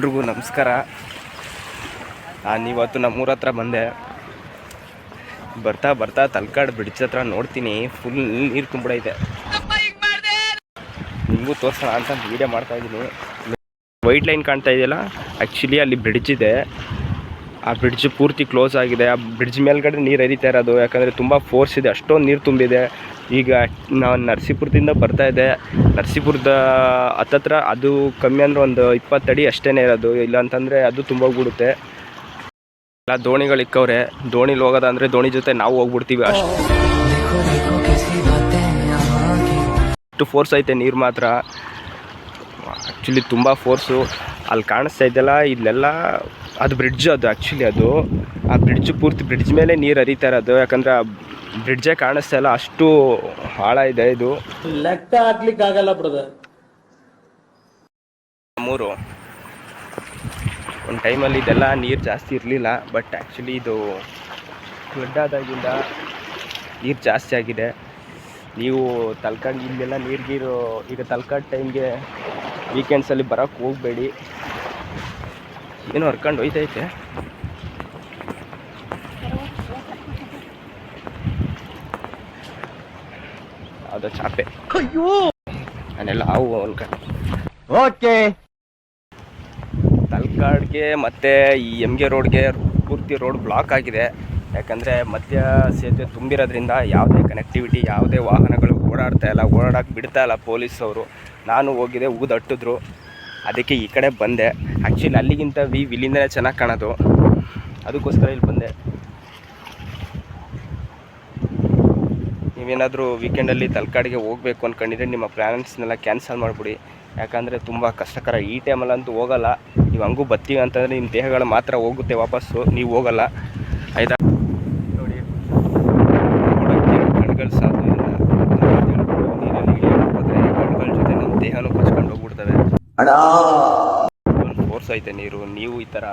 ಎಲ್ರಿಗೂ ನಮಸ್ಕಾರ. ನೀವತ್ತು ನಮ್ಮೂರ ಹತ್ರ ಬಂದೆ. ಬರ್ತಾ ಬರ್ತಾ ತಲಕಾಡು ಬ್ರಿಡ್ಜ್ ಹತ್ರ ನೋಡ್ತೀನಿ. ಫುಲ್ ನೀರು ತುಂಬಿಡೈತೆ ನಿಮಗೂ ತೋರಿಸೋಣ ಅಂತ ವೀಡಿಯೋ ಮಾಡ್ತಾ ಇದ್ದೀನಿ ವೈಟ್ ಲೈನ್ ಕಾಣ್ತಾ ಇದೆಯಲ್ಲ? ಆ್ಯಕ್ಚುಲಿ ಅಲ್ಲಿ ಬ್ರಿಡ್ಜ್ ಇದೆ. ಆ ಬ್ರಿಡ್ಜ್ ಪೂರ್ತಿ ಕ್ಲೋಸ್ ಆಗಿದೆ. ಆ ಬ್ರಿಡ್ಜ್ ಮೇಲ್ಗಡೆ ನೀರು ಹರಿತಾ ಇರೋದು, ಯಾಕಂದರೆ ತುಂಬ ಫೋರ್ಸ್ ಇದೆ. ಅಷ್ಟೊಂದು ನೀರು ತುಂಬಿದೆ. ಈಗ ನಾನು ನರಸೀಪುರದಿಂದ ಬರ್ತಾ ಇದ್ದೆ. ನರಸೀಪುರದ ಹತ್ತತ್ರ ಅದು ಕಮ್ಮಿ ಅಂದರೆ ಒಂದು ಇಪ್ಪತ್ತಡಿ ಅಷ್ಟೇ ಇರೋದು. ಇಲ್ಲ ಅಂತಂದರೆ ಅದು ತುಂಬೋಗ್ಬಿಡುತ್ತೆ ಎಲ್ಲ ದೋಣಿಗಳು ಇಕ್ಕವ್ರೆ. ದೋಣಿಲಿ ಹೋಗೋದಂದರೆ ದೋಣಿ ಜೊತೆ ನಾವು ಹೋಗ್ಬಿಡ್ತೀವಿ ಅಷ್ಟು. ಅಷ್ಟು ಫೋರ್ಸ್ ಐತೆ ನೀರು ಮಾತ್ರ. ಆ್ಯಕ್ಚುಲಿ ತುಂಬ ಫೋರ್ಸು ಅಲ್ಲಿ ಕಾಣಿಸ್ತಾ ಇದ್ದಲ್ಲ ಇಲ್ಲೆಲ್ಲ ಅದು ಬ್ರಿಡ್ಜ್ ಅದು ಆ್ಯಕ್ಚುಲಿ ಅದು. ಆ ಬ್ರಿಡ್ಜ್ ಪೂರ್ತಿ ಬ್ರಿಡ್ಜ್ ಮೇಲೆ ನೀರು ಹರಿತಾ ಇರೋದು. ಯಾಕಂದರೆ ಆ ಬ್ರಿಡ್ಜೇ ಕಾಣಿಸ್ತಾ ಇಲ್ಲ. ಅಷ್ಟು ಹಾಳ ಇದೆ ಇದು. ಲೆಕ್ಕ ಹಾಕ್ಲಿಕ್ಕೆ ಆಗಲ್ಲ ಬ್ರದರ್ ಮೂರು. ಒಂದು ಟೈಮಲ್ಲಿ ಇದೆಲ್ಲ ನೀರು ಜಾಸ್ತಿ ಇರಲಿಲ್ಲ. ಬಟ್ ಆ್ಯಕ್ಚುಲಿ ಇದು ಫ್ಲಡ್ ಆದಾಗಿಂದ ನೀರು ಜಾಸ್ತಿ ಆಗಿದೆ. ನೀವು ತಲ್ಕಾಡ್ ಇಲ್ಲೆಲ್ಲ ನೀರು ಗೀರು ಈಗ ತಲ್ಕಾಡ್ ಟೈಮ್ಗೆ ವೀಕೆಂಡ್ಸಲ್ಲಿ ಬರೋಕ್ಕೆ ಹೋಗಬೇಡಿ. ಏನೋ ಹರ್ಕೊಂಡು ಹೋಯ್ತೈತೆ. ಅದು ಚಾಪೆ. ಅಯ್ಯೋ! ನಾನೆಲ್ಲ ಹಾವು ಅನ್ಕೊಂಡು ಓಕೆ. ತಲ್ಕಾಡ್ಗೆ ಮತ್ತು ಈ ಎಂ ಗೆ ರೋಡ್ಗೆ ಪೂರ್ತಿ ರೋಡ್ ಬ್ಲಾಕ್ ಆಗಿದೆ. ಯಾಕಂದರೆ ಮಧ್ಯ ಸೇತುವೆ ತುಂಬಿರೋದ್ರಿಂದ ಯಾವುದೇ ಕನೆಕ್ಟಿವಿಟಿ ಯಾವುದೇ ವಾಹನಗಳು ಓಡಾಡ್ತಾ ಇಲ್ಲ ಓಡಾಡಕ್ಕೆ ಬಿಡ್ತಾ ಇಲ್ಲ ಪೊಲೀಸವರು. ನಾನು ಹೋಗಿದ್ದೆ ಊದಟ್ಟಿದ್ರು ಅದಕ್ಕೆ ಈ ಕಡೆ ಬಂದೆ. ಆ್ಯಕ್ಚುಲಿ ಅಲ್ಲಿಗಿಂತ ವಿ ಇಲ್ಲಿಂದನೇ ಚೆನ್ನಾಗಿ ಕಾಣೋದು. ಅದಕ್ಕೋಸ್ಕರ ಇಲ್ಲಿ ಬಂದೆ. ನೀವೇನಾದರೂ ವೀಕೆಂಡಲ್ಲಿ ತಲಕಾಡಿಗೆ ಹೋಗಬೇಕು ಅಂದ್ಕೊಂಡಿದ್ರೆ ನಿಮ್ಮ ಪ್ಲ್ಯಾನ್ಸ್ನೆಲ್ಲ ಕ್ಯಾನ್ಸಲ್ ಮಾಡಿಬಿಡಿ. ಯಾಕಂದರೆ ತುಂಬ ಕಷ್ಟಕರ. ಈ ಟೈಮಲ್ಲಂತೂ ಹೋಗಲ್ಲ. ನೀವು ಹಂಗೂ ಬತ್ತೀವಿ ಅಂತಂದರೆ ನಿಮ್ಮ ದೇಹಗಳು ಮಾತ್ರ ಹೋಗುತ್ತೆ ವಾಪಸ್ಸು. ನೀವು ಹೋಗಲ್ಲ. ಆಯ್ತಾ? ನೋಡಿ. ಕಣ್ಗಳು ಇಲ್ಲ ನೀರಲ್ಲಿ ಹೋದರೆ ಕಣ್ಗಳ ಜೊತೆ ನಮ್ಮ ದೇಹನೂ ಕಚ್ಕೊಂಡು ಹೋಗ್ಬಿಡ್ತವೆ. ಫೋರ್ಸ್ ಐತೆ ನೀರು, ನೀವು ಈ ಥರ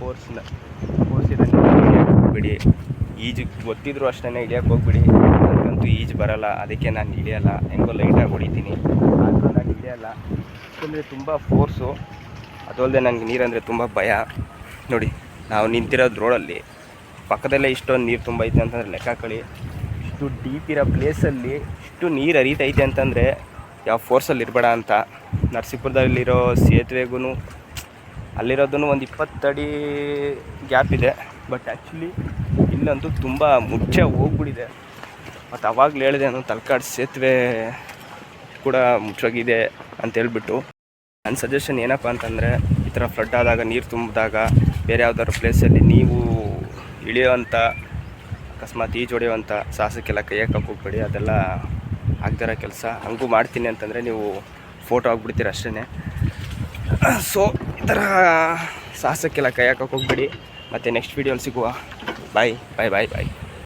ಫೋರ್ಸ್ನ ಫೋರ್ಸ್ ಇದೆ ಹೋಗ್ಬೇಡಿ. ಈಜು ಗೊತ್ತಿದ್ರು ಅಷ್ಟೇ ಇಳಿಯಕ್ಕೆ ಹೋಗ್ಬಿಡಿ. ನನಗಂತೂ ಈಜು ಬರಲ್ಲ, ಅದಕ್ಕೆ ನಾನು ಇಳಿಯಲ್ಲ. ಹೆಂಗೋ ಲೈಟಾಗಿ ಹೊಡಿತೀನಿ. ಆದರೂ ನಾನು ಇಳಿಯಲ್ಲ. ಯಾಕಂದರೆ ತುಂಬ ಫೋರ್ಸು ಅದಲ್ಲದೆ ನನಗೆ ನೀರಂದರೆ ತುಂಬ ಭಯ. ನೋಡಿ, ನಾವು ನಿಂತಿರೋದು ರೋಡಲ್ಲಿ. ಪಕ್ಕದಲ್ಲೇ ಇಷ್ಟೊಂದು ನೀರು ತುಂಬ ಐತೆ ಅಂತಂದರೆ ಲೆಕ್ಕ ಕಳಿ ಇಷ್ಟು ಡೀಪ್ ಇರೋ ಪ್ಲೇಸಲ್ಲಿ ಇಷ್ಟು ನೀರು ಹರಿತೈತೆ ಅಂತಂದರೆ ಯಾವ ಫೋರ್ಸಲ್ಲಿ ಇರಬೇಡ ಅಂತ. ನರಸೀಪುರದಲ್ಲಿರೋ ಸೇತುವೆಗೂ ಅಲ್ಲಿರೋದನ್ನು ಒಂದು ಇಪ್ಪತ್ತಡಿ ಗ್ಯಾಪ್ ಇದೆ. ಬಟ್ ಆ್ಯಕ್ಚುಲಿ ಇಲ್ಲಂತೂ ತುಂಬ ಮುಚ್ಚೆ ಹೋಗ್ಬಿಟ್ಟಿದೆ. ಮತ್ತು ಅವಾಗಲೇ ಹೇಳಿದೆ ನಾನು ತಲಕಾಡು ಸೇತುವೆ ಕೂಡ ಮುಚ್ಚೋಗಿದೆ ಅಂತ ಹೇಳ್ಬಿಟ್ಟು. ನನ್ನ ಸಜೆಷನ್ ಏನಪ್ಪ ಅಂತಂದರೆ, ಈ ಥರ ಫ್ಲಡ್ ಆದಾಗ, ನೀರು ತುಂಬಿದಾಗ ಬೇರೆ ಯಾವ್ದಾದ್ರು ಪ್ಲೇಸಲ್ಲಿ ನೀವು ಇಳಿಯೋವಂಥ ಅಕಸ್ಮಾತ್ ಈಜು ಹೊಡೆಯುವಂಥ ಸಾಹಸಕ್ಕೆಲ್ಲ ಕೈ ಹಾಕಕ್ಕೆ ಹೋಗ್ಬೇಡಿ ಅದೆಲ್ಲ ಆಗ್ದಿರೋ ಕೆಲಸ. ಹಂಗೂ ಮಾಡ್ತೀನಿ ಅಂತಂದರೆ ನೀವು ಫೋಟೋ ಆಗ್ಬಿಡ್ತೀರ ಅಷ್ಟೇ ಸೊ ಈ ಥರ ಸಾಹಸಕ್ಕೆಲ್ಲ ಕೈ ಹಾಕೋಕೆ ಹೋಗ್ಬೇಡಿ. ಮತ್ತು ನೆಕ್ಸ್ಟ್ ವೀಡಿಯೋಲಿ ಸಿಗುವ. ಬಾಯ್ ಬಾಯ್ ಬಾಯ್ ಬಾಯ್